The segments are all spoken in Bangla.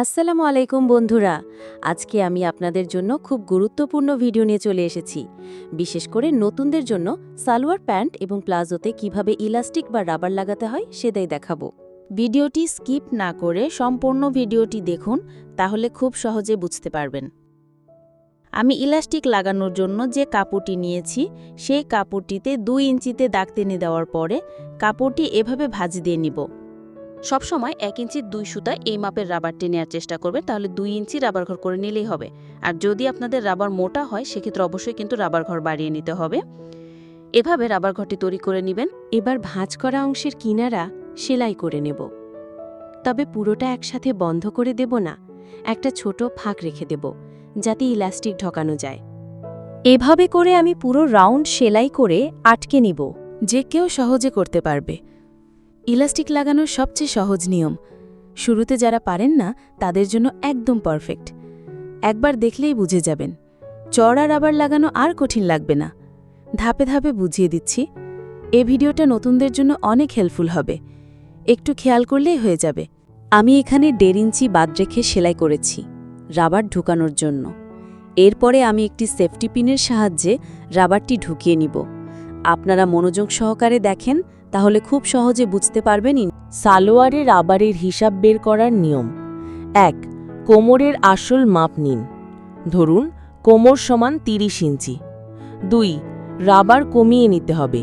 আসসালামু আলাইকুম বন্ধুরা। আজকে আমি আপনাদের জন্য খুব গুরুত্বপূর্ণ ভিডিও নিয়ে চলে এসেছি। বিশেষ করে নতুনদের জন্য সালোয়ার প্যান্ট এবং প্লাজোতে কীভাবে ইলাস্টিক বা রাবার লাগাতে হয় সেটাই দেখাবো। ভিডিওটি স্কিপ না করে সম্পূর্ণ ভিডিওটি দেখুন, তাহলে খুব সহজে বুঝতে পারবেন। আমি ইলাস্টিক লাগানোর জন্য যে কাপড়টি নিয়েছি, সেই কাপড়টিতে দুই ইঞ্চিতে দাগ টেনে দেওয়ার পরে কাপড়টি এভাবে ভাঁজ দিয়ে নিব। সবসময় এক ইঞ্চির দুই সুতা এই মাপের রাবারটি নেওয়ার চেষ্টা করবেন তাহলে দুই ইঞ্চি রাবার ঘর করে নিলেই হবে। আর যদি আপনাদের রাবার মোটা হয় সেক্ষেত্রে অবশ্যই কিন্তু রাবার ঘর বাড়িয়ে নিতে হবে। এভাবে রাবার ঘরটি তৈরি করে নেবেন। এবার ভাঁজ করা অংশের কিনারা সেলাই করে নেব। তবে পুরোটা একসাথে বন্ধ করে দেব না একটা ছোট ফাঁক রেখে দেব যাতে ইলাস্টিক ঢকানো যায়। এভাবে করে আমি পুরো রাউন্ড সেলাই করে আটকে নিব। যে কেউ সহজে করতে পারবে। ইলাস্টিক লাগানোর সবচেয়ে সহজ নিয়ম। শুরুতে যারা পারেন না, তাদের জন্য একদম পারফেক্ট। একবার দেখলেই বুঝে যাবেন। চড়া রাবার লাগানো আর কঠিন লাগবে না। ধাপে ধাপে বুঝিয়ে দিচ্ছি। এ ভিডিওটা নতুনদের জন্য অনেক হেল্পফুল হবে। একটু খেয়াল করলেই হয়ে যাবে। আমি এখানে দেড় ইঞ্চি বাদ রেখে সেলাই করেছি, রাবার ঢুকানোর জন্য। এরপরে আমি একটি সেফটি পিনের সাহায্যে রাবারটি ঢুকিয়ে নিব। আপনারা মনোযোগ সহকারে দেখেন তাহলে খুব সহজে বুঝতে পারবেন ইন- সালোয়ারে রাবারের হিসাব বের করার নিয়ম। এক, কোমরের আসল মাপ নিন। ধরুন, কোমর সমান তিরিশ ইঞ্চি। দুই, রাবার কমিয়ে নিতে হবে।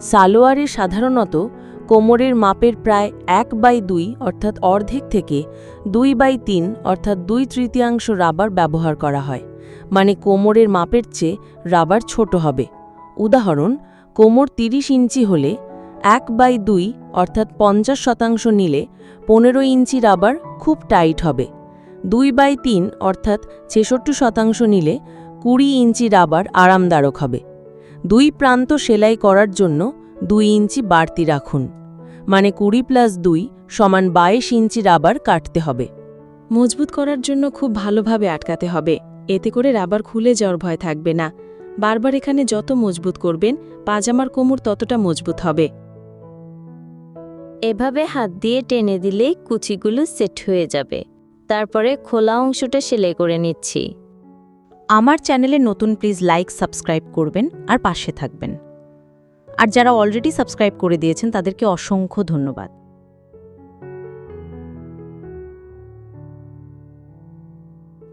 সালোয়ারে সাধারণত কোমরের মাপের প্রায় এক বাই দুই, অর্থাৎ অর্ধেক থেকে দুই বাই তিন, অর্থাৎ দুই তৃতীয়াংশ রাবার ব্যবহার করা হয়। মানে কোমরের মাপের চেয়ে রাবার ছোট হবে। উদাহরণ, কোমর তিরিশ ইঞ্চি হলে এক বাই দুই, অর্থাৎ পঞ্চাশ শতাংশ নিলে পনেরো ইঞ্চি রাবার খুব টাইট হবে। দুই বাই তিন, অর্থাৎ ছেষট্টি শতাংশ নিলে কুড়ি ইঞ্চি রাবার আরামদায়ক হবে। দুই প্রান্ত সেলাই করার জন্য দুই ইঞ্চি বাড়তি রাখুন। মানে কুড়ি প্লাস দুই সমান বাইশ ইঞ্চি রাবার কাটতে হবে। মজবুত করার জন্য খুব ভালোভাবে আটকাতে হবে। এতে করে রাবার খুলে যাওয়ার ভয় থাকবে না। বারবার এখানে যত মজবুত করবেন, পাজামার কোমর ততটা মজবুত হবে। এভাবে হাত দিয়ে টেনে দিলেই কুচিগুলো সেট হয়ে যাবে। তারপরে খোলা অংশটা সেলাই করে নিচ্ছি। আমার চ্যানেলে নতুন প্লিজ লাইক, সাবস্ক্রাইব করবেন আর পাশে থাকবেন। আর যারা অলরেডি সাবস্ক্রাইব করে দিয়েছেন, তাদেরকে অসংখ্য ধন্যবাদ।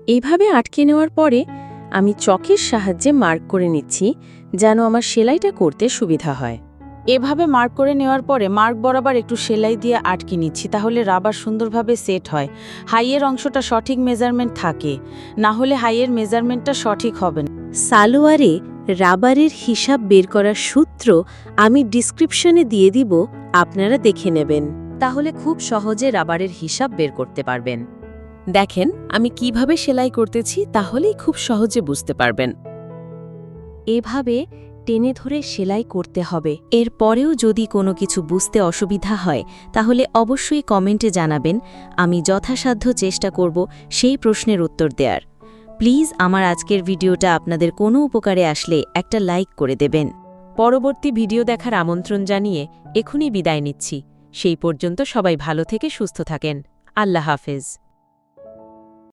এইভাবে আটকে নেওয়ার পরে আমি চকের সাহায্যে মার্ক করে নিচ্ছি, যেন আমার সেলাইটা করতে সুবিধা হয়। এভাবে মার্ক করে নেওয়ার পরে মার্ক বরাবর একটু সেলাই দিয়ে আটকে নিচ্ছি, তাহলে রাবার সুন্দরভাবে সেট হয়। হাইয়ের অংশটা সঠিক মেজারমেন্ট থাকে, না হলে হাইয়ের মেজারমেন্টটা সঠিক হবে না। সালোয়ারে রাবারের হিসাব বের করার সূত্র আমি ডিসক্রিপশনে দিয়ে দিব, আপনারা দেখে নেবেন। তাহলে খুব সহজে রাবারের হিসাব বের করতে পারবেন। দেখেন, আমি কীভাবে সেলাই করতেছি, তাহলেই খুব সহজে বুঝতে পারবেন। এভাবে টেনে ধরে সেলাই করতে হবে। এর পরেও যদি কোনো কিছু বুঝতে অসুবিধা হয়, তাহলে অবশ্যই কমেন্টে জানাবেন। আমি যথাসাধ্য চেষ্টা করব সেই প্রশ্নের উত্তর দেওয়ার প্লিজ আমার আজকের ভিডিওটা আপনাদের কোনো উপকারে আসলে একটা লাইক করে দেবেন। পরবর্তী ভিডিও দেখার আমন্ত্রণ জানিয়ে এখনই বিদায় নিচ্ছি। সেই পর্যন্ত সবাই ভালো থেকে সুস্থ থাকেন। আল্লাহ হাফেজ।